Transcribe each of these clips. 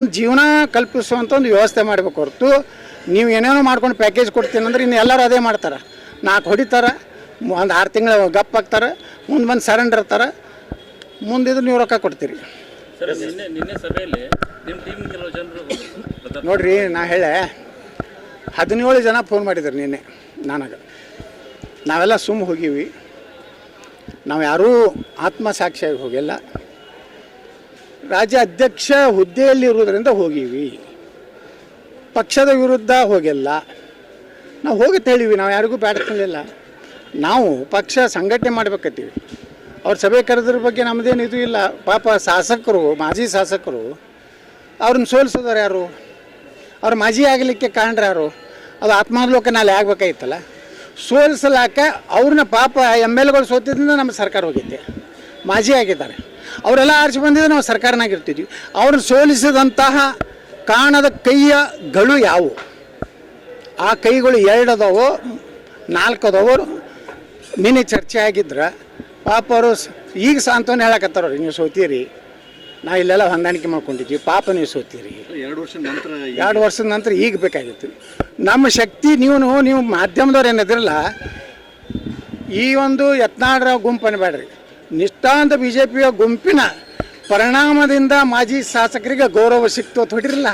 ಜೀವನ ಕಲ್ಪಿಸುವಂಥ ಒಂದು ವ್ಯವಸ್ಥೆ ಮಾಡಬೇಕು ಹೊರತು ನೀವು ಏನೇನೋ ಮಾಡ್ಕೊಂಡು ಪ್ಯಾಕೇಜ್ ಕೊಡ್ತೀನಿ ಅಂದ್ರೆ ಇನ್ನು ಎಲ್ಲರೂ ಅದೇ ಮಾಡ್ತಾರೆ. ನಾಲ್ಕು ಹೊಡಿತಾರೆ ಒಂದು ಆರು ತಿಂಗಳು ಗಪ್ ಹಾಕ್ತಾರೆ ಮುಂದೆ ಬಂದು ಸರೆಂಡರ್ ಇರ್ತಾರೆ ಮುಂದಿದ್ರೆ ನೀವು ರೊಕ್ಕ ಕೊಡ್ತೀರಿ. ಸರ್ ನಿನ್ನೆ ನಿನ್ನೆ ಸಭೆಯಲ್ಲಿ ನಿಮ್ಮ ಟೀಮ್ ಕೆಲವು ಜನರು ಪ್ರತಾಪ್ ನೋಡ್ರಿ ನಾ ಹೇಳೆ ಹದಿನೇಳು ಜನ ಫೋನ್ ಮಾಡಿದ್ರು ನಿನ್ನೆ ನನಗೆ. ನಾವೆಲ್ಲ ಸುಮ್ಮ ಹೋಗೀವಿ. ನಾವು ಯಾರೂ ಆತ್ಮಸಾಕ್ಷಿಯಾಗಿ ಹೋಗಿಲ್ಲ. ರಾಜ್ಯ ಅಧ್ಯಕ್ಷ ಹುದ್ದೆಯಲ್ಲಿ ಇರುವುದರಿಂದ ಹೋಗೀವಿ. ಪಕ್ಷದ ವಿರುದ್ಧ ಹೋಗಿಲ್ಲ. ನಾವು ಹೋಗುತ್ತೆ ಹೇಳಿವಿ, ನಾವು ಯಾರಿಗೂ ಬೇಡ್ಕೊಳ್ಳಿಲ್ಲ ನಾವು ಪಕ್ಷ ಸಂಘಟನೆ ಮಾಡ್ಬೇಕತ್ತೀವಿ. ಅವ್ರ ಸಭೆ ಕರೆದ್ರ ಬಗ್ಗೆ ನಮ್ಮದೇನು ಇದು ಇಲ್ಲ. ಪಾಪ ಶಾಸಕರು, ಮಾಜಿ ಶಾಸಕರು, ಅವ್ರನ್ನ ಸೋಲಿಸೋದಾರು ಯಾರು? ಅವ್ರು ಮಾಜಿ ಆಗಲಿಕ್ಕೆ ಕಾರಣರು ಯಾರು? ಅದು ಆತ್ಮಾವಲೋಕನ ಅಲ್ಲಿ ಸೋಲಿಸಲಾಕ ಅವ್ರನ್ನ ಪಾಪ ಎಂ ಎಲ್ ಎಗಳು ಸೋತಿದ್ದ ನಮ್ಮ ಸರ್ಕಾರ ಹೋಗೈತೆ. ಮಾಜಿ ಆಗಿದ್ದಾರೆ. ಅವರೆಲ್ಲ ಆರಿಸಿ ಬಂದಿದ್ದು ನಾವು ಸರ್ಕಾರನಾಗಿರ್ತಿದ್ವಿ. ಅವ್ರನ್ನ ಸೋಲಿಸಿದಂತಹ ಕಾಣದ ಕೈಯಗಳು ಯಾವುವು? ಆ ಕೈಗಳು ಎರಡು ಅದಾವೋ ನಾಲ್ಕು ಅದಾವೋ ನಿನ್ನೆ ಚರ್ಚೆ ಆಗಿದ್ರೆ ಪಾಪ ಅವರು ಈಗ ಸಾಂತ್ವನ ಹೇಳಕತ್ತಾರ ನೀವು ಸೋತೀರಿ. ನಾ ಇಲ್ಲೆಲ್ಲ ಹೊಂದಾಣಿಕೆ ಮಾಡ್ಕೊಂಡಿದ್ವಿ. ಪಾಪ ನೀವು ಸೋತೀರಿ. ಎರಡು ವರ್ಷ ನಂತರ ಎರಡು ವರ್ಷದ ನಂತರ ಈಗ ಬೇಕಾಗಿತ್ತು. ನಮ್ಮ ಶಕ್ತಿ ನೀವು ನೀವು ಮಾಧ್ಯಮದವ್ರು ಏನಿದ್ರಲ್ಲ ಈ ಒಂದು ಯತ್ನಾಡ್ರ ಗುಂಪು ಅನ್ಬೇಡ್ರಿ ನಿಷ್ಠಾಂತ ಬಿ ಜೆ ಪಿಯ ಗುಂಪಿನ ಪರಿಣಾಮದಿಂದ ಮಾಜಿ ಶಾಸಕರಿಗೆ ಗೌರವ ಸಿಕ್ತು ಅಂತ ಹೊಡಿರಲ್ಲ.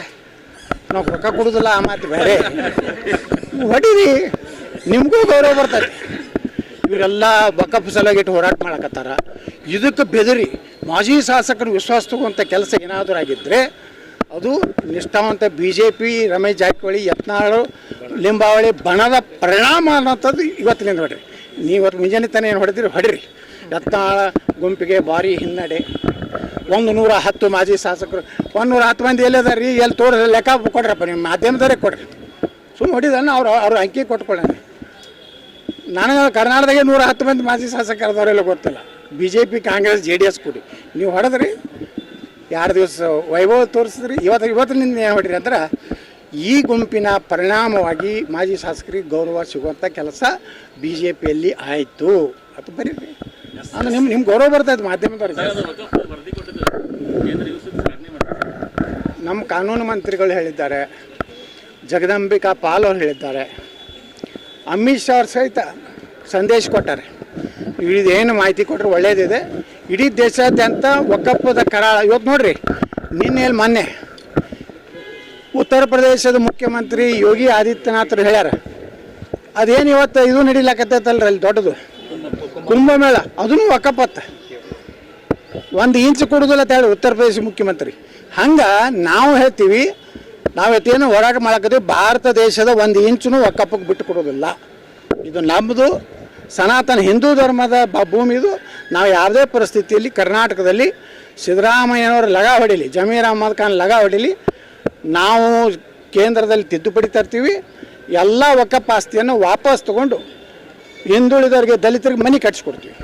ನಾವು ರೊಕ್ಕ ಕೊಡುದಿಲ್ಲ, ಆ ಮಾತು ಬೇರೆ. ಹೊಡೀರಿ, ನಿಮಗೂ ಗೌರವ ಬರ್ತದೆ. ಇವರೆಲ್ಲ ಬಕಪ್ ಇಟ್ಟು ಹೋರಾಟ ಮಾಡಕತ್ತಾರ. ಇದಕ್ಕೆ ಬೆದರಿ ಮಾಜಿ ಶಾಸಕರು ವಿಶ್ವಾಸ ತಗೋಂಥ ಕೆಲಸ ಏನಾದರೂ ಆಗಿದ್ದರೆ ಅದು ನಿಷ್ಠಾವಂತ B J P Ramesh Jarkiholi, Yatnal, Limbavali ಬಣದ ಪರಿಣಾಮ ಅನ್ನೋಂಥದ್ದು ಇವತ್ತಿನಿಂದ ಹೊಡ್ರಿ ನೀವು ಇವತ್ತು ಮುಂಜಾನೆ ತಾನೇ ಏನು ಹೊಡೆದಿರಿ ಹೊಡಿರಿ. ಯತ್ನಾಳ, ಗುಂಪಿಗೆ ಭಾರಿ ಹಿನ್ನಡೆ. ಒಂದು ನೂರ ಹತ್ತು ಮಾಜಿ ಶಾಸಕರು. ಒಂದು ನೂರ ಹತ್ತು ಮಂದಿ ಎಲ್ಲಿದಾರೆ ರೀ ಎಲ್ಲಿ ತೋರಿಸ್ ಲೆಕ್ಕ ಕೊಡ್ರಪ್ಪ ನಿಮ್ಮ ಮಾಧ್ಯಮದವರೇ ಕೊಡ್ರಿ. ಸುಮ್ಮನೆ ಹೊಡಿದನ್ನ ಅವ್ರು ಅವ್ರ ಅಂಕಿ ಕೊಟ್ಕೊಳ್ಳೋಣ. ನನಗೆ ಕರ್ನಾಟಕದಾಗೆ ನೂರ ಹತ್ತು ಮಂದಿ ಮಾಜಿ ಶಾಸಕರದವರೆಲ್ಲ ಗೊತ್ತಿಲ್ಲ. B J P Congress, J D S ಕೂಡಿ. ನೀವು ಹೊಡೆದ್ರಿ ಎರಡು ದಿವಸ ವೈಭವ ತೋರಿಸಿದ್ರಿ. ಇವತ್ತು ಇವತ್ತಿನಿಂದ ಏನು ಮಾಡಿರಿ ಅಂದ್ರೆ ಈ ಗುಂಪಿನ ಪರಿಣಾಮವಾಗಿ ಮಾಜಿ ಶಾಸಕರಿಗೆ ಗೌರವ ಸಿಗುವಂಥ ಕೆಲಸ ಬಿ ಜೆ ಪಿಯಲ್ಲಿ ಆಯಿತು. ಅದು ಬರೀರಿ. ಅಂದ್ರೆ ನಿಮ್ಮ ನಿಮ್ಮ ಗೌರವ ಮಾಧ್ಯಮದವ್ರಿಗೆ. ಯುವ ಘಟನೆ ಮಾಡ್ತಾರೆ ನಮ್ಮ ಕಾನೂನು ಮಂತ್ರಿಗಳು ಹೇಳಿದ್ದಾರೆ. ಜಗದಂಬಿಕಾ ಪಾಲ್ ಅವರು ಹೇಳಿದ್ದಾರೆ. ಅಮಿತ್ ಶಾ ಅವ್ರು ಸಹಿತ ಸಂದೇಶ ಕೊಟ್ಟಾರೆ. ಇದೇನು ಮಾಹಿತಿ ಕೊಟ್ಟರೆ ಒಳ್ಳೇದಿದೆ. ಇಡೀ ದೇಶಾದ್ಯಂತ ಒಕ್ಕಪ್ಪದ ಕರಾಳ. ಇವತ್ತು ನೋಡ್ರಿ, ನಿನ್ನೆ ಮೊನ್ನೆ ಉತ್ತರ ಪ್ರದೇಶದ ಮುಖ್ಯಮಂತ್ರಿ ಯೋಗಿ ಆದಿತ್ಯನಾಥ್ ಹೇಳ್ಯಾರ, ಅದೇನು ಇವತ್ತು ಇದು ನಡೀಲಾಕತ್ತೈತಲ್ರಿ ಅಲ್ಲಿ ದೊಡ್ಡದು. ಕುಂಭಮೇಳ ಅದನ್ನು ಒಕ್ಕಪ್ಪತ್ತ ಒಂದು ಇಂಚು ಕೊಡೋದಿಲ್ಲ ಹೇಳಿ ಉತ್ತರ ಪ್ರದೇಶ ಮುಖ್ಯಮಂತ್ರಿ. ಹಂಗೆ ನಾವು ಹೇಳ್ತೀವಿ ನಾವು ಹೇಳ್ತೀವಿ ಹೋರಾಟ ಮಾಡಕತ್ತೀವಿ, ಭಾರತ ದೇಶದ ಒಂದು ಇಂಚು ಒಕ್ಕಪ್ಪಕ್ಕೆ ಬಿಟ್ಟು ಕೊಡೋದಿಲ್ಲ. ಇದು ನಮ್ಮದು ಸನಾತನ ಹಿಂದೂ ಧರ್ಮದ ಬ ಭೂಮಿದು ನಾವು ಯಾವುದೇ ಪರಿಸ್ಥಿತಿಯಲ್ಲಿ ಕರ್ನಾಟಕದಲ್ಲಿ ಸಿದ್ದರಾಮಯ್ಯನವರು ಲಗ ಹೊಡಿಲಿ, ಜಮೀರ್ ಅಹಮದ್ ಖಾನ್ ಲಗ ಹೊಡಿಲಿ, ನಾವು ಕೇಂದ್ರದಲ್ಲಿ ತಿದ್ದುಪಡಿ ತರ್ತೀವಿ, ಎಲ್ಲ ಒಕ್ಕಪ್ಪ ಆಸ್ತಿಯನ್ನು ವಾಪಸ್ ತಗೊಂಡು ಹಿಂದುಳಿದವರಿಗೆ ದಲಿತರಿಗೆ ಮನೆ ಕಟ್ಸಿಕೊಡ್ತೀವಿ.